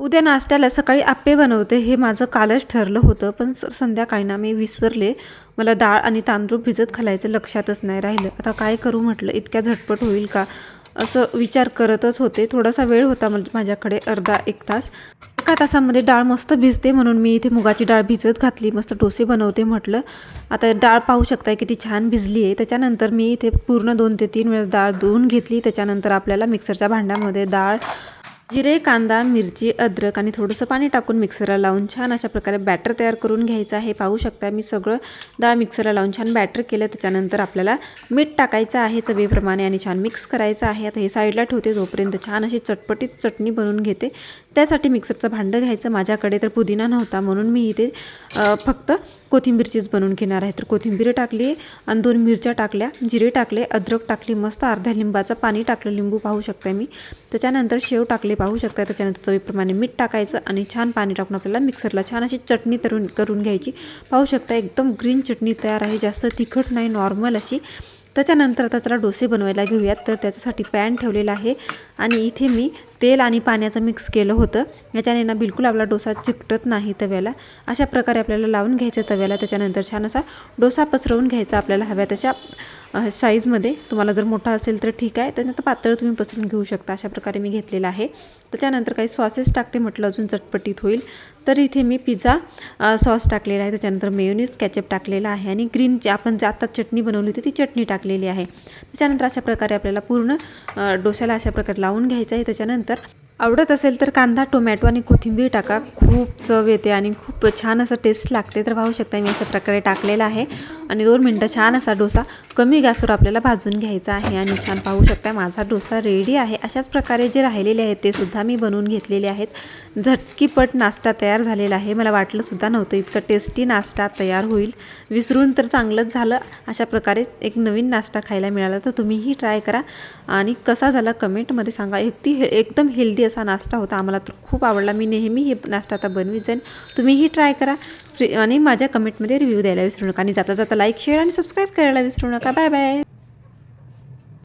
उद्या नाश्त्याला सकाळी आप्पे बनवते हे माझं कालच ठरलं होतं पण स- संध्याकाळी ना मी विसरले. मला डाळ आणि तांदूळ भिजत घालायचं लक्षातच नाही राहिलं. आता काय करू म्हटलं इतक्या झटपट होईल का? असं विचार करतच होते. थोडासा वेळ होता माझ्याकडे अर्धा एक तास. एका तासामध्ये डाळ मस्त भिजते म्हणून मी इथे मुगाची डाळ भिजत घातली मस्त डोसे बनवते म्हटलं. आता डाळ पाहू शकताय किती छान भिजली आहे. त्याच्यानंतर मी इथे पूर्ण दोन ते तीन वेळेस डाळ धुवून घेतली. त्याच्यानंतर आपल्याला मिक्सरच्या भांड्यामध्ये डाळ जिरे कांदा मिरची अद्रक आणि थोडंसं पाणी टाकून मिक्सरला लावून छान अशा प्रकारे बॅटर तयार करून घ्यायचं आहे. पाहू शकता मी सगळं डाळ मिक्सरला लावून छान बॅटर केलं. त्याच्यानंतर आपल्याला मीठ टाकायचं आहे चवीप्रमाणे आणि छान मिक्स करायचं आहे. आता हे साईडला ठेवते तोपर्यंत छान अशी चटपटीत चटणी बनवून घेते. त्यासाठी मिक्सरचं भांडं घ्यायचं. माझ्याकडे तर पुदिना नव्हता. म्हणून मी इथे फक्त कोथिंबीरचीच बनवून घेणार आहे. तर कोथिंबीर टाकली आणि दोन मिरच्या टाकल्या जिरे टाकले अद्रक टाकली मस्त अर्ध्या लिंबाचं पाणी टाकलं. लिंबू पाहू शकता मी. त्याच्यानंतर शेव टाकले पाहू शकता त्याच्यानंतर चवीप्रमाणे मीठ टाकायचं आणि छान पाणी टाकून आपल्याला मिक्सरला छान अशी चटणी तरून करून घ्यायची. पाहू शकता एकदम ग्रीन चटणी तयार आहे जास्त तिखट नाही नॉर्मल अशी. त्याच्यानंतर आता त्याला डोसे बनवायला घेऊयात. तर त्याच्यासाठी पॅन ठेवलेला आहे आणि इथे मी तेल आणि पाण्याचं मिक्स केलं होतं. याच्याने ना बिलकुल आपला डोसा चिकटत नाही तव्याला. अशा प्रकारे आपल्याला लावून घ्यायचं तव्याला. त्याच्यानंतर छान असा डोसा पसरवून घ्यायचा आपल्याला हव्या तशा साईजमध्ये तुम्हाला जर मोठा असेल तर ठीक आहे. त्यानंतर पातळ तुम्ही पसरून घेऊ शकता. अशा प्रकारे मी घेतलेला आहे. त्याच्यानंतर काही सॉसेस टाकते म्हटलं अजून चटपटीत होईल. तर इथे मी पिझ्झा सॉस टाकलेला आहे. त्याच्यानंतर मेयोनीज कॅचअप टाकलेला आहे. आणि ग्रीन आपण जे आत्ता चटणी बनवली होती ती चटणी टाकलेली आहे. त्याच्यानंतर अशा प्रकारे आपल्याला पूर्ण डोस्याला अशा प्रकारे लावून घ्यायचं आहे. त्याच्यानंतर Twitter आवडत असेल तर कांदा टोमॅटो आणि कोथिंबीर टाका. खूप चव येते आणि खूप छान असं टेस्ट लागते तर पाहू शकता मी अशा प्रकारे टाकलेला आहे. आणि दोन मिनटं छान असा डोसा कमी गॅसवर आपल्याला भाजून घ्यायचा आहे आणि छान पाहू शकता माझा डोसा रेडी आहे. अशाच प्रकारे जे राहिलेले आहेत ते सुद्धा मी बनवून घेतलेले आहेत. झटकीपट नाश्ता तयार झालेला आहे. मला वाटलंसुद्धा नव्हतं इतकं टेस्टी नाश्ता तयार होईल. विसरून तर चांगलंच झालं. अशा प्रकारे एक नवीन नाश्ता खायला मिळाला तर तुम्हीही ट्राय करा. आणि कसा झाला कमेंटमध्ये सांगा. अगदी हे एकदम हेल्दी हा नाश्ता होता. आम्हाला तर खूप आवडला. मी नेहमी हे नाश्ता आता बनवीत जाईन. तुम्हीही ट्राय करा. आणि माझ्या कमेंटमध्ये रिव्ह्यू द्यायला विसरू नका. आणि जाता जाता लाईक शेअर आणि सबस्क्राईब करायला विसरू नका. Bye bye